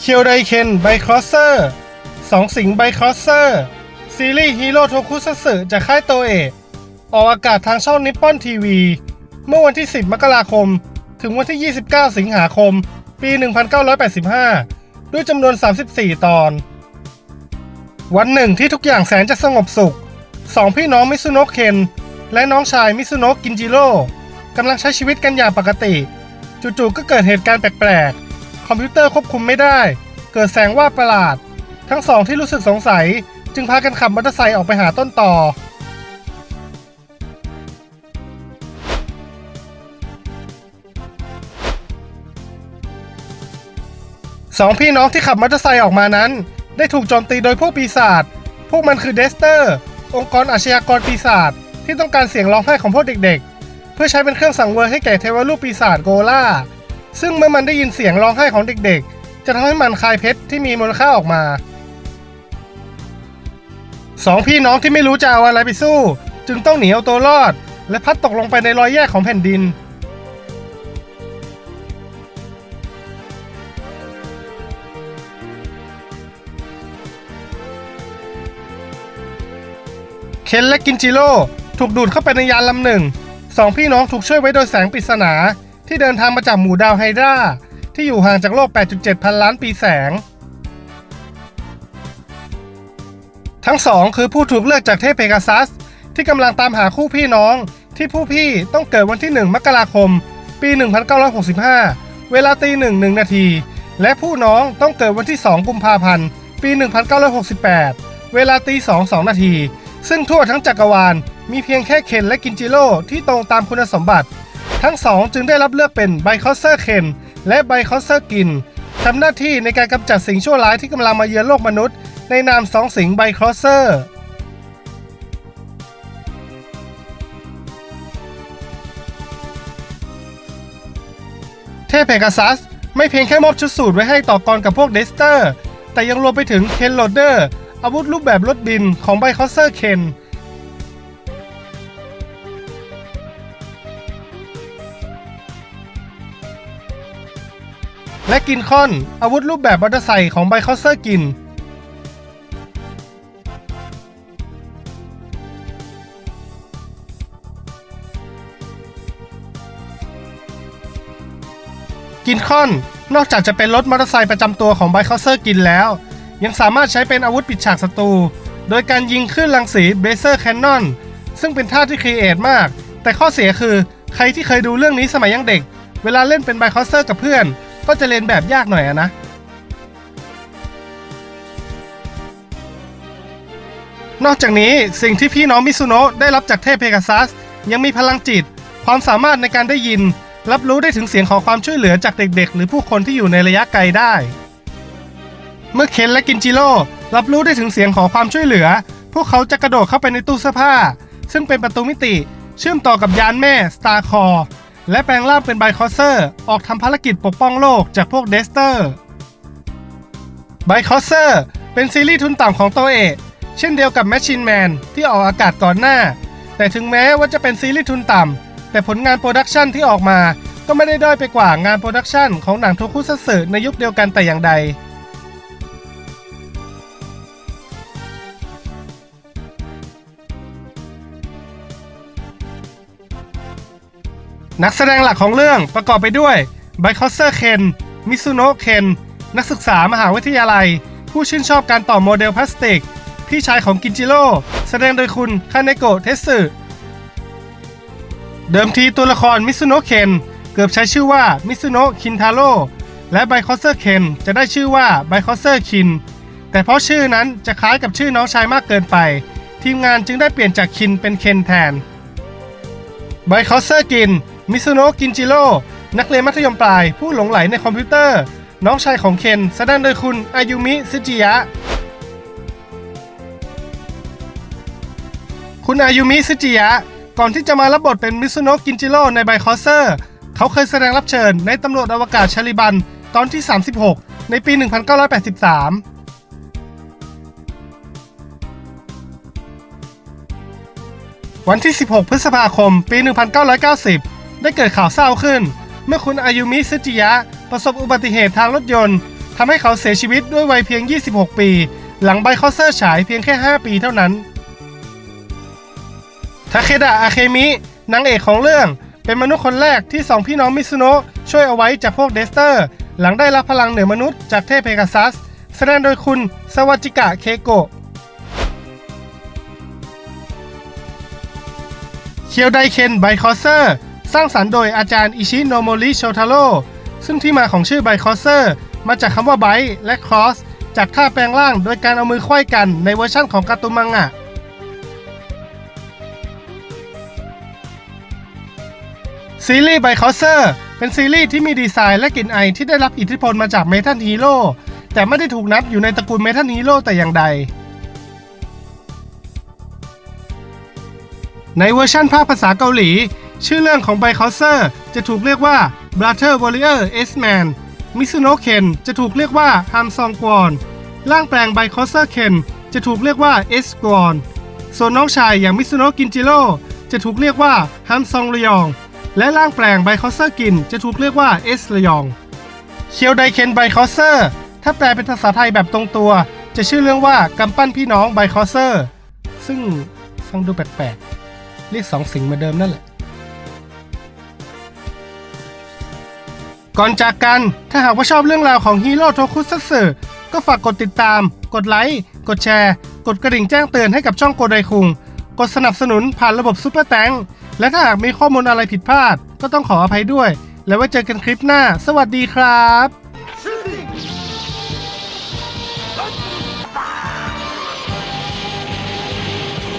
เคียวไดเคนไบครอสเซอร์สองสิงไบครอสเซอร์ซีรีส์ฮีโร่โทคุซัตสึจากค่ายโตเอะออกอากาศทางช่องนิปปอนทีวี เมื่อวันที่ 10 มกราคม ถึงวันที่ 29 สิงหาคม ปี 1985 ด้วยจำนวน 34 ตอน วันหนึ่งที่ทุกอย่างแสนจะสงบสุข สองพี่น้องมิซุโนะเคน และน้องชายมิซุโนะกินจิโร่กำลังใช้ชีวิตกันอย่างปกติ จู่ๆก็เกิดเหตุการณ์แปลกๆ คอมพิวเตอร์ควบคุมไม่ได้ เกิดแสงว่าประหลาด ทั้งสองที่รู้สึกสงสัย จึงพากันขับมอเตอร์ไซค์ออกไปหาต้นต่อ สองพี่น้องที่ขับมอเตอร์ไซค์ออกมานั้น ได้ถูกโจมตีโดยพวกปีศาจ พวกมันคือเดสเตอร์ องค์กรอาชญากรปีศาจที่ต้องการเสียงร้องไห้ของพวกเด็กๆ เพื่อใช้เป็นเครื่องสังเวยให้แก่เทวรูปปีศาจโกล่า ซึ่งเมื่อมันได้ยินเสียงร้องไห้ของเด็กๆ จะทำให้มันคายเพชรที่มีมูลค่าออกมาสองพี่น้องที่ไม่รู้จะเอาอะไรไปสู้ จึงต้องหนีเอาตัวรอด และพัดตกลงไปในรอยแยกของแผ่นดิน เคนและกินจิโร่ถูกดูดเข้าไปในยานลำหนึ่งสองพี่น้องถูกช่วยไว้โดยแสงปริศนา ที่เดินทางมาจากหมู่ดาวไฮดราที่อยู่ห่างจากโลก 8.7 พันล้านปีแสง ทั้งสองคือผู้ถูกเลือกจากเทพเพกาซัส ที่กำลังตามหาคู่พี่น้อง ที่ผู้พี่ต้องเกิดวันที่ 1 มกราคม ปี 1965 เวลาตีหนึ่งหนึ่งนาที และผู้น้องต้องเกิดวันที่ 2 กุมภาพันธ์ ปี 1968 เวลาตีสองสองนาที ซึ่งทั่วทั้งจักรวาลมีเพียงแค่เคนและกินจิโร่ที่ตรงตามคุณสมบัติ ทั้งสองจึงได้รับเลือกเป็นไบคอสเซอร์เคนและไบคอสเซอร์กินทำหน้าที่ในการกำจัดสิ่งชั่วร้ายที่กำลังมาเยือนโลกมนุษย์ ในนามสองสิงไบคอสเซอร์เทพเพกาซัสไม่เพียงแค่มอบชุดสูตรไว้ให้ต่อกรกับพวกเดสเตอร์ แต่ยังรวมไปถึงเคนโรเดอร์ อาวุธรูปแบบรถบินของไบคอสเซอร์เคน และกินคอน อาวุธรูปแบบมอเตอร์ไซค์ของไบคอสเซอร์กิน กินคอน นอกจากจะเป็นรถมอเตอร์ไซค์ประจำตัวของไบคอสเซอร์กินแล้ว ยังสามารถใช้เป็นอาวุธปิดฉากศัตรู โดยการยิงขึ้นรังสีเบเซอร์แคนนอนซึ่งเป็นท่าที่ครีเอทมาก แต่ข้อเสียคือใครที่เคยดูเรื่องนี้สมัยยังเด็ก เวลาเล่นเป็นไบคอสเซอร์กับเพื่อน ก็จะเรียนแบบยากหน่อยนะ นอกจากนี้สิ่งที่พี่น้องมิซุโนะได้รับจากเทพเพกาซัส ยังมีพลังจิต ความสามารถในการได้ยิน รับรู้ได้ถึงเสียงขอความช่วยเหลือจากเด็กๆ หรือผู้คนที่อยู่ในระยะไกลได้ เมื่อเคนและกินจิโร่รับรู้ได้ถึงเสียงขอความช่วยเหลือ พวกเขาจะกระโดดเข้าไปในตู้เสื้อผ้า ซึ่งเป็นประตูมิติ เชื่อมต่อกับยานแม่สตาร์คอร์ และแปลงร่างเป็นไบคอสเซอร์ ออกทำภารกิจปกป้องโลกจากพวกเดสเตอร์ไบคอสเซอร์เป็นซีรีส์ทุนต่ำของโตเอะเช่นเดียวกับแมชชีนแมนที่ออกอากาศก่อนหน้า แต่ถึงแม้ว่าจะเป็นซีรีส์ทุนต่ำ แต่ผลงานโปรดักชันที่ออกมาก็ไม่ได้ด้อยไปกว่างานโปรดักชันของหนังโทคุซัตสึในยุคเดียวกันแต่อย่างใด นักแสดงหลักของเรื่องประกอบไปด้วยไบคอสเซอร์เคนมิซุโนะเคนนักศึกษามหาวิทยาลัย ผู้ชื่นชอบการต่อโมเดลพลาสติก พี่ชายของกินจิโร่แสดงโดยคุณคาเนโกะเทสึ เดิมทีตัวละครมิซุโนะเคนเกือบใช้ชื่อว่ามิซุโนะคินทาโร่และไบคอสเซอร์เคนจะได้ชื่อว่าไบคอสเซอร์คิน แต่เพราะชื่อนั้นจะคล้ายกับชื่อน้องชายมากเกินไป ทีมงานจึงได้เปลี่ยนจากคินเป็นเคนแทนไบคอสเซอร์กิน มิซุโนะกินจิโร่นักเรียนมัธยมปลาย ผู้หลงไหลในคอมพิวเตอร์ น้องชายของเคนแสดงโดยคุณอายุมิซึจิยะ คุณอายุมิซึจิยะ ก่อนที่จะมารับบทเป็นมิซุโนะกินจิโร่ในไบคอสเซอร์ เขาเคยแสดงรับเชิญในตำรวจอวกาศชาลิบัน ตอนที่ 36 ในปี 1983วันที่ 16 พฤษภาคม ปี 1990 ได้เกิดข่าวเศร้าขึ้น เมื่อคุณอายุมิซึจิยะ ประสบอุบัติเหตุทางรถยนต์ทำให้เขาเสียชีวิตด้วยวัยเพียง 26 ปี หลังไบคอเซอร์ฉายเพียงแค่ 5 ปีเท่านั้นทาเคดะอาเคมินางเอกของเรื่อง เป็นมนุษย์คนแรกที่สองพี่น้องมิซุโนะช่วยเอาไว้จากพวกเดสเตอร์ หลังได้รับพลังเหนือมนุษย์จากเทพเพกาซัส แสดงโดยคุณสวาจิกะเคโกะเคียวไดเคนไบคอเซอร์ สร้างสรรค์โดยอาจารย์อิชิโนโมริโชทาโร่ซึ่งที่มาของชื่อไบคอเซอร์มาจากคำว่าไบและครอสจากท่าแปลงร่างโดยการเอามือไขว้กันในเวอร์ชั่นของการ์ตูนมังงะซีรีส์ไบคอเซอร์เป็นซีรีส์ที่มีดีไซน์และกลิ่นไอที่ได้รับอิทธิพลมาจากเมทัลฮีโร่แต่ไม่ได้ถูกนับอยู่ในตระกูลเมทัลฮีโร่แต่อย่างใด ในเวอร์ชั่นภาคภาษาเกาหลี ชื่อเรื่องของไบคอเซอร์จะถูกเรียกว่า Brother Warrior S-Man มิซุโนะเคนจะถูกเรียกว่าฮัมซองกวอนร่างแปลงไบคอเซอร์เคนจะถูกเรียกว่าเอสกวอนส่วนน้องชายอย่างมิซุโนะกินจิโร่จะถูกเรียกว่าฮัมซองระยอง และร่างแปลงไบคอเซอร์กินจะถูกเรียกว่าเอสระยองเคียวไดเคนไบคอเซอร์ถ้าแปลเป็นภาษาไทยแบบตรงตัว จะชื่อเรื่องว่ากำปั้นพี่น้องไบคอเซอร์ ซึ่งฟังดูแปลกๆเรียกสองสิ่งเหมือนเดิมนั่นแหละ ก่อนจากกัน ถ้าหากว่าชอบเรื่องราวของฮีโร่โทคุซัตสึก็ฝากกดติดตาม กดไลค์ กดแชร์ กดกระดิ่งแจ้งเตือนให้กับช่องโกไดคุง กดสนับสนุนผ่านระบบซุปเปอร์แตงและถ้าหากมีข้อมูลอะไรผิดพลาด ก็ต้องขออภัยด้วย แล้วไว้เจอกันคลิปหน้า สวัสดีครับ